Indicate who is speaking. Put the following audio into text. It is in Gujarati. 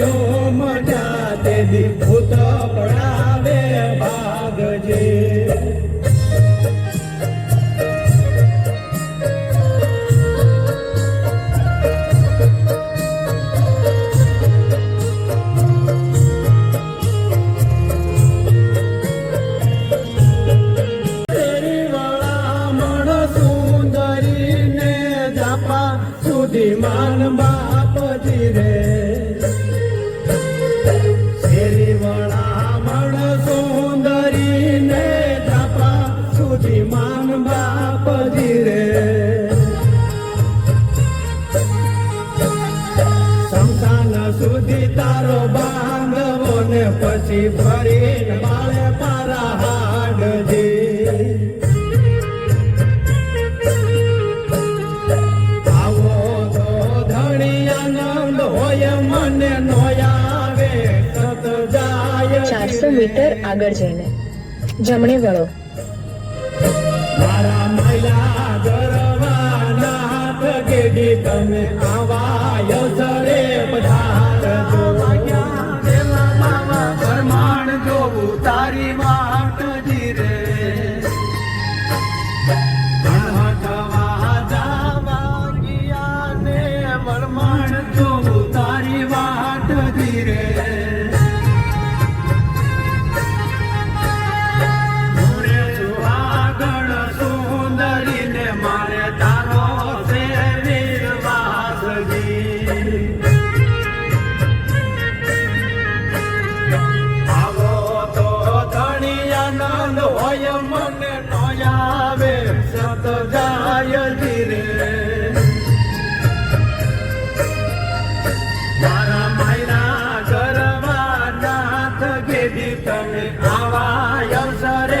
Speaker 1: સદીઓ મજા તે ભૂત પડાવે ભાગજે. તેરી વળામણ સુંદરીને પછી ફરી બાળે પારા હાડજે આવો તો ધણી હોય મને નોયાવે સત જાય
Speaker 2: ચારસો મીટર આગળ જઈને. જમણે વળો.
Speaker 1: મારા મૈલા ગરવાનાથ ગેડી તમે આવાય મોરે સુહાગણ રે. મારે તારો છે વીરવાસજી જાય રે મારા માયના કરવા નાથ ગેદી તમે આવા અવસરે.